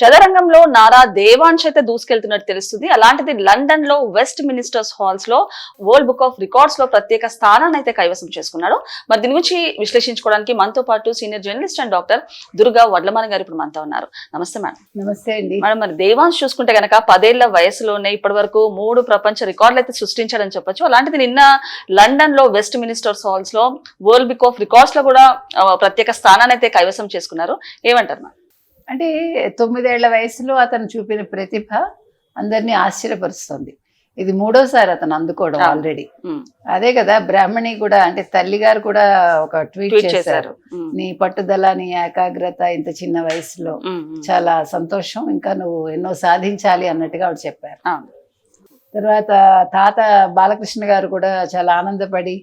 చదరంగంలో నారా దేవాంశ్ అయితే దూసుకెళ్తున్నట్టు తెలుస్తుంది. అలాంటిది లండన్లో వెస్ట్ మినిస్టర్స్ హాల్స్లో వరల్డ్ బుక్ ఆఫ్ రికార్డ్స్లో ప్రత్యేక స్థానాన్ని అయితే కైవసం చేసుకున్నాడు మరి దీని గురించి విశ్లేషించుకోవడానికి మనతో పాటు senior journalist and doctor Durga Vadlamani గారు ఇప్పుడు మనతో ఉన్నారు. నమస్తే మేడం నమస్తే అండి. మేడం మరి దేవాంశ్ చూసుకుంటే గనక పదేళ్ళ వయసులోనే ఇప్పటి వరకు మూడు ప్రపంచ రికార్డులు అయితే సృష్టించాడని చెప్పొచ్చు. అలాంటిది నిన్న లండన్లో వెస్ట్ మినిస్టర్స్ హాల్స్లో వరల్డ్ బుక్ ఆఫ్ రికార్డ్స్లో కూడా ప్రత్యేక స్థానాన్ని అయితే కైవసం చేసుకున్నారు. ఏమంటారు మేడం అంటే తొమ్మిదేళ్ళ వయసులో అతను చూపిన ప్రతిభ అందరినీ ఆశ్చర్యపరుస్తుంది. ఇది మూడోసారి అతను అందుకోవడం. ఆల్రెడీ అదే కదా బ్రాహ్మణి కూడా అంటే తల్లి గారు కూడా ఒక ట్వీట్ చేశారు. నీ పట్టుదల నీ ఏకాగ్రత ఇంత చిన్న వయసులో. చాలా సంతోషం. ఇంకా నువ్వు ఎన్నో సాధించాలి అన్నట్టుగా ఆవిడ చెప్పారు. తర్వాత తాత బాలకృష్ణ గారు కూడా చాలా ఆనందపడి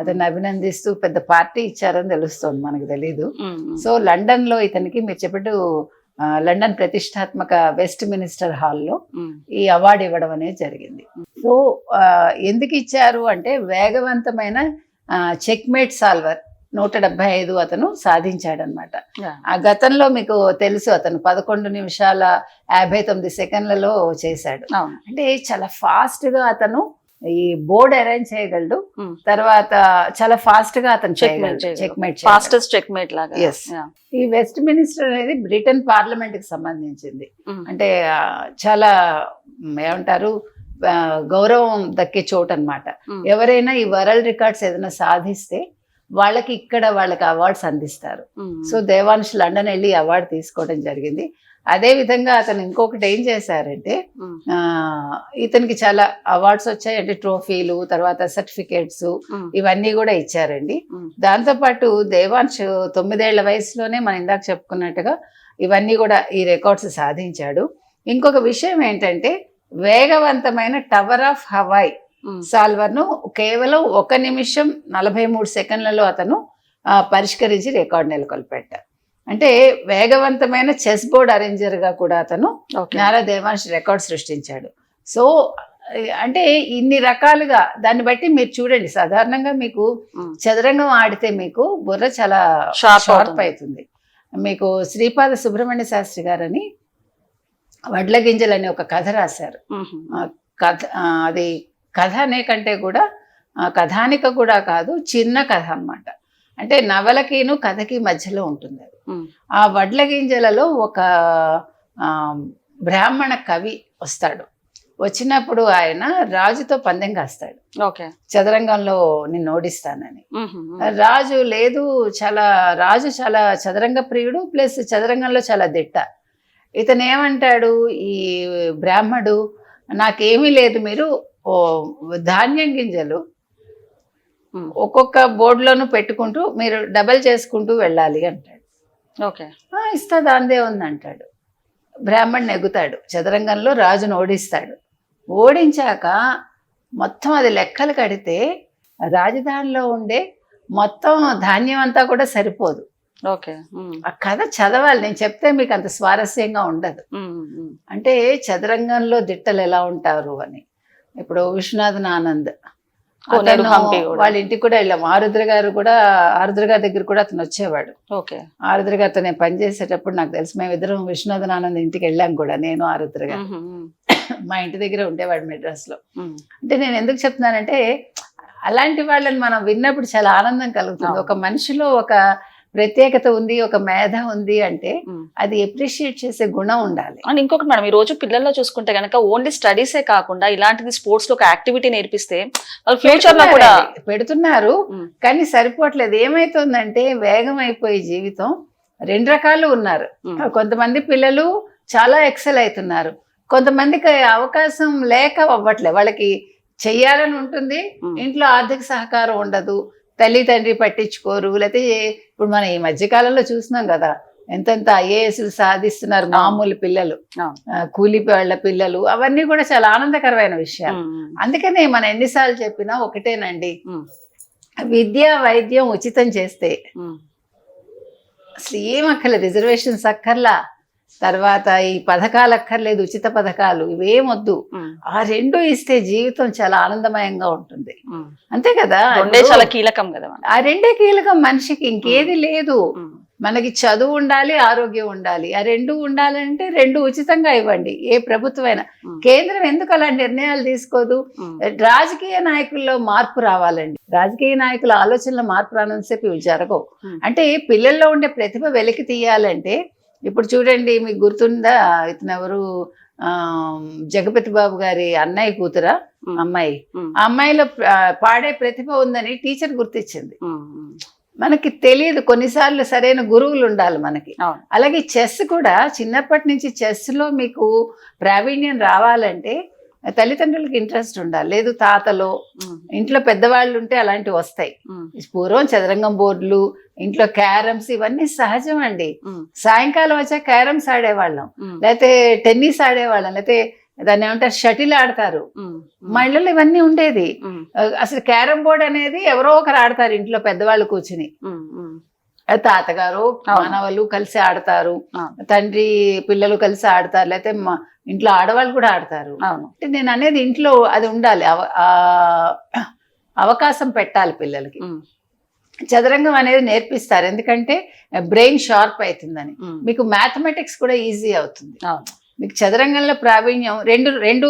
అతన్ని అభినందిస్తూ పెద్ద పార్టీ ఇచ్చారని తెలుస్తోంది మనకు తెలీదు. సో లండన్లో ఇతనికి మీరు చెప్పట్టు లండన్ ప్రతిష్టాత్మక వెస్ట్ మినిస్టర్ హాల్లో ఈ అవార్డు ఇవ్వడం అనేది జరిగింది. సో ఎందుకు ఇచ్చారు అంటే వేగవంతమైన చెక్మేట్ సాల్వర్ నూట డెబ్బై ఐదు అతను సాధించాడనమాట. ఆ గతంలో మీకు తెలుసు అతను పదకొండు నిమిషాల యాభై తొమ్మిది సెకండ్లలో చేశాడు. అంటే చాలా ఫాస్ట్గా అతను ఈ బోర్డ్ అరేంజ్ చేయగలడు. తర్వాత చాలా ఫాస్ట్గా అతను. చెక్మేట్ ఫాస్టెస్ట్ చెక్ మేట్ లాగా. ఈ వెస్ట్ మినిస్టర్ అనేది బ్రిటన్ పార్లమెంట్కి సంబంధించింది అంటే చాలా ఏమంటారు గౌరవం దక్కే చోటు అనమాట ఎవరైనా ఈ వరల్డ్ రికార్డ్స్ ఏదైనా సాధిస్తే వాళ్ళకి ఇక్కడ వాళ్ళకి అవార్డ్స్ అందిస్తారు. సో దేవాంశ్ లండన్ వెళ్ళి అవార్డు తీసుకోవడం జరిగింది. అదే విధంగా అతను ఇంకొకటి ఏం చేశారంటే ఇతనికి చాలా అవార్డ్స్ వచ్చాయి. అంటే ట్రోఫీలు తర్వాత సర్టిఫికేట్స్ ఇవన్నీ కూడా ఇచ్చారండి. దాంతోపాటు దేవాంశ్ తొమ్మిదేళ్ళ వయసులోనే మనం ఇందాక చెప్పుకున్నట్టుగా ఇవన్నీ కూడా ఈ రికార్డ్స్ సాధించాడు. ఇంకొక విషయం ఏంటంటే వేగవంతమైన టవర్ ఆఫ్ హవాయ్ ఉమ్, సాల్వర్ను కేవలం ఒక నిమిషం నలభై మూడు సెకండ్లలో అతను పరిష్కరించి రికార్డ్ నెలకొల్పెట్టారు అంటే వేగవంతమైన చెస్ బోర్డ్ అరేంజర్గా కూడా అతను. నారా దేవాంశ్ రికార్డ్ సృష్టించాడు. సో అంటే ఇన్ని రకాలుగా దాన్ని బట్టి మీరు చూడండి. సాధారణంగా మీకు చదరంగం ఆడితే మీకు బుర్ర చాలా షార్ప్ అవుతుంది. మీకు శ్రీపాద సుబ్రహ్మణ్య శాస్త్రి గారని వడ్ల గింజలు అనే ఒక కథ రాశారు. కథ అది కథ అనే కంటే కూడా కథానిక కూడా కాదు చిన్న కథ అన్నమాట. అంటే నవలకిను కథకి మధ్యలో ఉంటుంది అది. ఆ వడ్ల గింజలలో ఒక బ్రాహ్మణ కవి వస్తాడు. వచ్చినప్పుడు ఆయన రాజుతో పందెం కాస్తాడు. ఓకే. చదరంగంలో నిన్ను ఓడిస్తానని. రాజు లేదు చాలా రాజు చాలా చదరంగ ప్రియుడు ప్లస్ చదరంగంలో చాలా దిట్ట. ఇతను ఏమంటాడు ఈ బ్రాహ్మడు నాకేమీ లేదు మీరు ధాన్యం గింజలు ఉమ్, ఒక్కొక్క బోర్డులోనూ పెట్టుకుంటూ మీరు డబల్ చేసుకుంటూ వెళ్ళాలి అంటాడు. ఓకే. "ఆ, ఇస్తా దాందే ఉంది అంటాడు బ్రాహ్మణ్ నెగ్గుతాడు. చదరంగంలో రాజును ఓడిస్తాడు. ఓడించాక మొత్తం అది లెక్కలు కడితే రాజధానిలో ఉండే మొత్తం ధాన్యం అంతా కూడా సరిపోదు. ఓకే. ఉమ్, ఆ కథ చదవాలి. నేను చెప్తే మీకు అంత స్వారస్యంగా ఉండదు. ఉమ్, అంటే చదరంగంలో దిట్టలు ఎలా ఉంటారు అని. ఇప్పుడు విశ్వనాథన్ ఆనంద్ అతను. వాళ్ళ ఇంటికి కూడా వెళ్ళాం. ఆరుద్ర గారు కూడా ఆరుద్ర గారి దగ్గర కూడా అతను వచ్చేవాడు. ఓకే. ఆరుద్ర గారితో నేను పనిచేసేటప్పుడు నాకు తెలుసు మేము ఇద్దరం విశ్వనాథన్ ఆనంద్ ఇంటికి వెళ్ళాం కూడా నేను ఆరుద్ర గారు. మా ఇంటి దగ్గర ఉండేవాడు మెడ్రాస్లో అంటే నేను ఎందుకు చెప్తున్నానంటే అలాంటి వాళ్ళని మనం విన్నప్పుడు చాలా ఆనందం కలుగుతుంది. ఒక మనిషిలో ఒక ప్రత్యేకత ఉంది ఒక మేధ ఉంది అంటే. అది ఎప్రిషియేట్ చేసే గుణం ఉండాలి. అండ్ ఇంకొకటి మేడం ఈ రోజు పిల్లల్లో చూసుకుంటే గనక ఓన్లీ స్టడీసే కాకుండా ఇలాంటిది స్పోర్ట్స్లో ఒక యాక్టివిటీ నేర్పిస్తే వాళ్ళ ఫ్యూచర్లో కూడా పెడుతున్నారు కానీ సరిపోవట్లేదు. ఏమైతుందంటే వేగం అయిపోయే జీవితం రెండు రకాలు ఉన్నారు. కొంతమంది పిల్లలు చాలా ఎక్సెల్ అవుతున్నారు. కొంతమందికి అవకాశం లేక అవ్వట్లే. వాళ్ళకి చెయ్యాలని ఉంటుంది ఇంట్లో ఆర్థిక సహకారం ఉండదు తల్లి తండ్రి పట్టించుకోరు. లేకపోతే ఇప్పుడు మనం ఈ మధ్య కాలంలో చూస్తున్నాం కదా ఎంతెంత ఐఏఎస్లు సాధిస్తున్నారు. మామూలు పిల్లలు కూలి వాళ్ళ పిల్లలు అవన్నీ కూడా చాలా ఆనందకరమైన విషయాలు. ఉమ్, అందుకనే మనం ఎన్నిసార్లు చెప్పినా ఒకటేనండి. విద్య వైద్యం ఉచితం చేస్తే అసలు ఏం అక్కర్లేదు రిజర్వేషన్స్ అక్కర్లా తర్వాత ఈ పథకాలు అక్కర్లేదు ఉచిత పథకాలు ఇవేమొద్దు. ఆ రెండు ఇస్తే జీవితం చాలా ఆనందమయంగా ఉంటుంది. అంతే కదా? రెండే చాలా కీలకం కదా ఆ రెండే కీలకం మనిషికి ఇంకేది లేదు. మనకి చదువు ఉండాలి ఆరోగ్యం ఉండాలి. ఆ రెండు ఉండాలంటే రెండు ఉచితంగా ఇవ్వండి ఏ ప్రభుత్వమైనా. కేంద్రం ఎందుకు అలా నిర్ణయాలు తీసుకోదు. రాజకీయ నాయకుల్లో మార్పు రావాలండి. రాజకీయ నాయకుల ఆలోచనలో మార్పు రానంతసేపు ఇవి జరగవు. అంటే పిల్లల్లో ఉండే ప్రతిభ వెలికి తీయాలంటే ఇప్పుడు చూడండి మీకు గుర్తుందా? ఇతను ఎవరు? ఆ, జగపతి బాబు గారి అన్నయ్య కూతురా. అమ్మాయి. ఆ అమ్మాయిలో పాడే ప్రతిభ ఉందని టీచర్ గుర్తించింది. మనకి తెలియదు కొన్నిసార్లు సరైన గురువులు ఉండాలి మనకి. అలాగే చెస్ కూడా చిన్నప్పటి నుంచి చెస్లో మీకు ప్రావీణ్యం రావాలంటే తల్లిదండ్రులకి ఇంట్రెస్ట్ ఉండాలి లేదు తాతలో. ఇంట్లో పెద్దవాళ్ళు ఉంటే అలాంటివి వస్తాయి. పూర్వం చదరంగం బోర్డులు ఇంట్లో క్యారమ్స్ ఇవన్నీ సహజం అండి. సాయంకాలం వచ్చా క్యారమ్స్ ఆడేవాళ్ళం. లేకపోతే టెన్నిస్ ఆడేవాళ్ళం లేకపోతే దాన్ని ఏమంటారు షటిల్ ఆడతారు ఉమ్. మా ఇళ్ళలో ఇవన్నీ ఉండేది. అసలు క్యారమ్ బోర్డ్ అనేది ఎవరో ఒకరు ఆడతారు ఇంట్లో పెద్దవాళ్ళు కూర్చుని తాతగారు. మానవులు కలిసి ఆడతారు. తండ్రి పిల్లలు కలిసి ఆడతారు లేకపోతే ఇంట్లో ఆడవాళ్ళు కూడా ఆడతారు అవును అంటే నేను అనేది ఇంట్లో అది ఉండాలి అవకాశం పెట్టాలి పిల్లలకి. చదరంగం అనేది నేర్పిస్తారు ఎందుకంటే బ్రెయిన్ షార్ప్ అవుతుందని. మీకు మ్యాథమెటిక్స్ కూడా ఈజీ అవుతుంది అవును మీకు చదరంగంలో ప్రావీణ్యం రెండు రెండు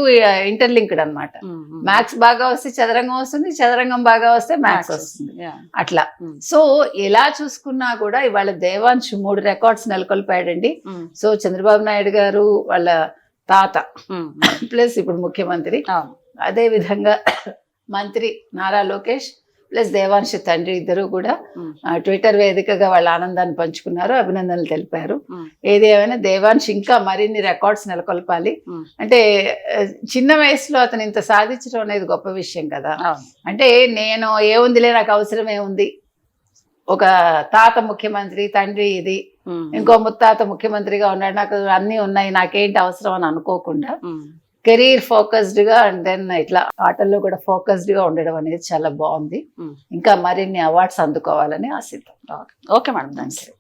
ఇంటర్లింక్డ్. ఉమ్. మ్యాథ్స్ బాగా వస్తే చదరంగం వస్తుంది చదరంగం బాగా వస్తే మ్యాథ్స్ వస్తుంది. అట్లా. సో ఎలా చూసుకున్నా కూడా ఇవాళ దేవాంశ్ మూడు రికార్డ్స్ నెలకొల్పాడండి. సో చంద్రబాబు నాయుడు గారు వాళ్ళ తాత. ప్లస్ ఇప్పుడు ముఖ్యమంత్రి అదే విధంగా మంత్రి నారా లోకేష్ ప్లస్ దేవాంశ్ తండ్రి ఇద్దరు కూడా ట్విట్టర్ వేదికగా వాళ్ళ ఆనందాన్ని పంచుకున్నారు అభినందనలు తెలిపారు. ఏది ఏమైనా దేవాంశ్ ఇంకా మరిన్ని రికార్డ్స్ నెలకొల్పాలి. అంటే చిన్న వయసులో అతను ఇంత సాధించడం అనేది గొప్ప విషయం కదా అంటే నేను ఏముందిలే నాకు అవసరం ఏముంది ఒక తాత ముఖ్యమంత్రి తండ్రి ఇది. ఇంకో ముత్తాత ముఖ్యమంత్రిగా ఉన్నాడు. నాకు అన్నీ ఉన్నాయి. నాకేంటి అవసరం అని అనుకోకుండా. కెరీర్ ఫోకస్డ్గా అండ్ దెన్ ఇట్లా ఆటల్లో కూడా ఫోకస్డ్గా ఉండడం అనేది చాలా బాగుంది. ఇంకా మరిన్ని అవార్డ్స్ అందుకోవాలని ఆశిద్దాం. Okay madam. Thank you